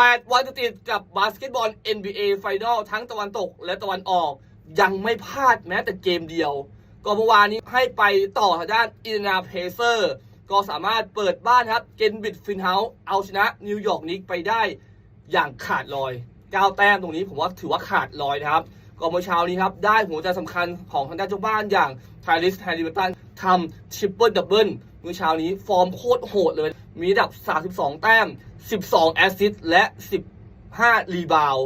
8 วันติดกับบาสเกตบอล NBA Final ทั้งตะวันตกและตะวันออก ยังไม่พลาดแม้แต่เกมเดียว ก็เมื่อวานนี้ให้ไปต่อทางด้านอินนาเพเซอร์ก็สามารถเปิดบ้านครับเกนบิดฟินเฮาส์เอาชนะนิวยอร์กนิกไปได้อย่างขาดลอย9แต้มตรงนี้ผมว่าถือว่าขาดลอยนะครับก็เมื่อเช้านี้ครับ ได้หัวใจสำคัญของทางด้านเจ้าบ้านอย่างไทลิสแฮร์ริเบตันทำทริปเปิลดับเบิล เมื่อเช้านี้ฟอร์มโคตรโหดเลย มีดับ 32 แต้ม 12 แอสซิสต์และ 15 รีบาว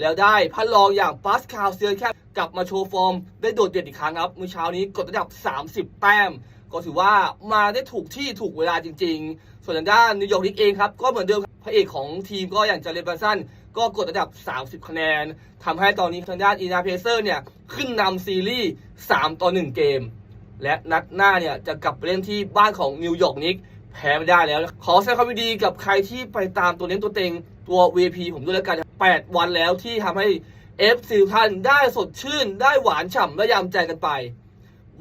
แล้วได้พันรองอย่างปาสคาลเซียแคบกลับมาโชว์ฟอร์มได้โดดเด่นอีกครั้งครับ เมื่อเช้านี้กดอันดับ 30 แต้ม ก็ถือว่ามาได้ถูกที่ถูกเวลาจริง ๆ ส่วนทางด้านนิวยอร์กนิกเองครับ ก็เหมือนเดิมพระเอกของทีมก็อย่างเจเรนบันสันก็กดอันดับ 30 คะแนนทำให้ตอนนี้ทางด้านอีนาเพเซอร์เนี่ย ขึ้นนำซีรีส์ 3 ต่อ 1 เกม และนัดหน้าเนี่ยจะกลับไปเล่นที่บ้านของนิวยอร์กนิกแพ้ไม่ได้แล้ว ขอแสดงความยินดีกับใครที่ไปตามตัวเล่นตัวเต็งตัว VP ผมด้วยแล้วกัน 8 วันแล้วที่ทำให้ FC ท่านได้สดชื่น ได้หวานฉ่ำและยามใจกันไป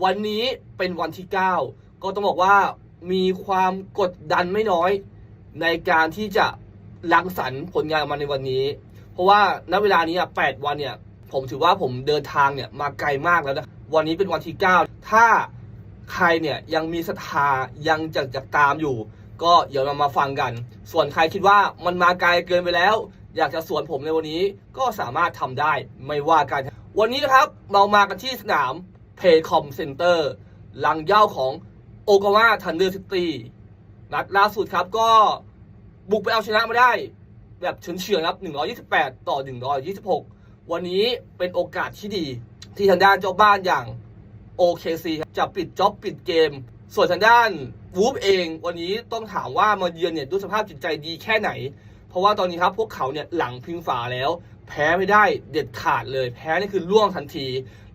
วันนี้เป็นวันที่ 9 ก็ต้องบอกว่ามีความกดดันไม่น้อย ในการที่จะรังสรรผลงานออกมาในวันนี้ เพราะว่าณเวลานี้อะ8วันเนี่ย ผมถือว่าผมเดินทางเนี่ยมาไกลมากแล้วนะ วันนี้เป็นวันที่ 9 ถ้าใครเนี่ยยังมีศรัทธายังจะจะตามอยู่ ก็เดี๋ยวเรามาฟังกัน ส่วนใครคิดว่ามันมาไกลเกินไปแล้ว อยากจะสวนผมในวันนี้ก็สามารถทำได้ไม่ว่ากัน วันนี้นะครับเรามากันที่สนาม Paycom Center ลังเย่าของโอกาวาทันเดอร์ซิตี้นัดล่าสุดครับก็บุกไปเอาชนะมาได้ แบบเฉือนๆครับ 128 ต่อ 126 วันนี้เป็นโอกาสที่ดีที่ทางด้านเจ้าบ้านอย่าง OKC ครับจะปิดจ็อบปิดเกม ส่วนทางด้านวูฟเองวันนี้ต้องถามว่ามาเยือนเนี่ยด้วยสภาพจิตใจดีแค่ไหน เพราะว่าตอนนี้ครับพวกเขาเนี่ยหลังพิงฝาแล้ว แพ้ไม่ได้เด็ดขาดเลย แพ้นี่คือล่วงทันที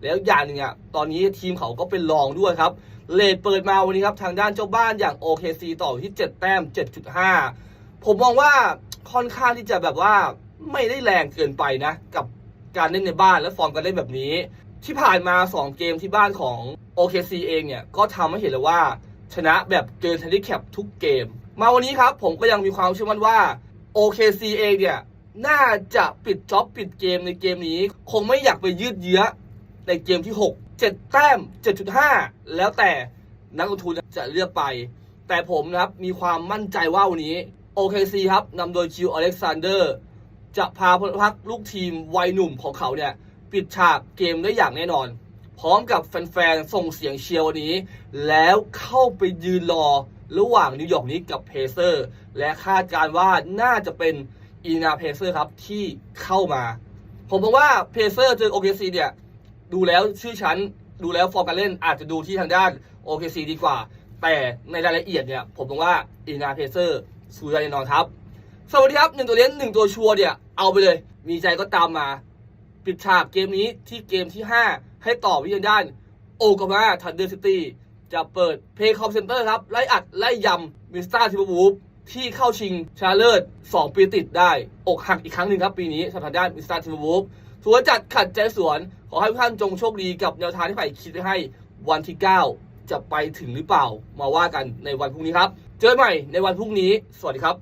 แล้วอย่างหนึ่งอะตอนนี้ทีมเขาก็เป็นรองด้วยครับเลดเปิดมาวันนี้ครับทางด้านเจ้าบ้านอย่าง OKC ต่อที่ 7 แต้ม 7.5 ผมมองว่าค่อนข้างที่จะแบบว่าไม่ได้แรงเกินไปนะ กับการเล่นในบ้านและฟอร์มการเล่นแบบนี้ ที่ผ่านมา 2 เกมที่บ้านของ OKC เองเนี่ย ก็ทำให้เห็นเลยว่า ชนะแบบเกินทันทีแคปทุกเกม มาวันนี้ครับ ผมก็ยังมีความเชื่อมั่นว่า OKC เองเนี่ย น่าจะปิดจ็อบปิดเกมในเกมนี้ คงไม่อยากไปยืดเยื้อในเกมที่ 6 7 แต้ม 7.5 แล้วแต่นักลงทุนจะเลือกไป แต่ผมนะครับมีความมั่นใจว่าวันนี้ OKC ครับนำโดยคิวอเล็กซานเดอร์จะพาพลพักลูกทีมวัยหนุ่มของเขาเนี่ย ปิดฉากเกมได้อย่างแน่นอน พร้อมกับแฟนๆ ส่งเสียงเชียร์วันนี้ แล้วเข้าไปยืนรอระหว่างนิวยอร์กนี้กับเพเซอร์ และคาดการว่าน่าจะเป็นอีนาเพเซอร์ครับที่เข้ามา ผมมองว่าเพเซอร์เจอ OKC เนี่ยดูแล้วชื่อชั้นดูแล้วฟอร์มการเล่นอาจจะดูที่ทางด้าน OKC ดีกว่า แต่ในรายละเอียดเนี่ยผมมองว่าอีนาเพเซอร์สูงแน่นอนครับ สวัสดีครับหนึ่งตัวเล่นหนึ่งตัวชัวร์เนี่ยเอาไปเลย มีใจก็ตามมา ปิดฉากเกมนี้ที่เกมที่ 5 ให้ต่อวิทยาด้านโอกามาทันเดอร์ซิตี้จะเปิดเพย์คอมเซ็นเตอร์ครับ ไล่อัด ไล่ยำมิสตาร์ทิมบูฟที่เข้าชิงชนะเลิศ2 ปีติดได้ อกหักอีกครั้งหนึ่งครับปีนี้สำหรับทางด้านมิสตาร์ทิมบูฟสวนจัดขัดใจสวน ขอให้ทุกท่านจงโชคดีกับแนวทางที่ไผ่คิดให้วันที่ 9 จะไปถึงหรือเปล่ามาว่ากันในวันพรุ่งนี้ครับ เจอกันใหม่ในวันพรุ่งนี้ สวัสดีครับ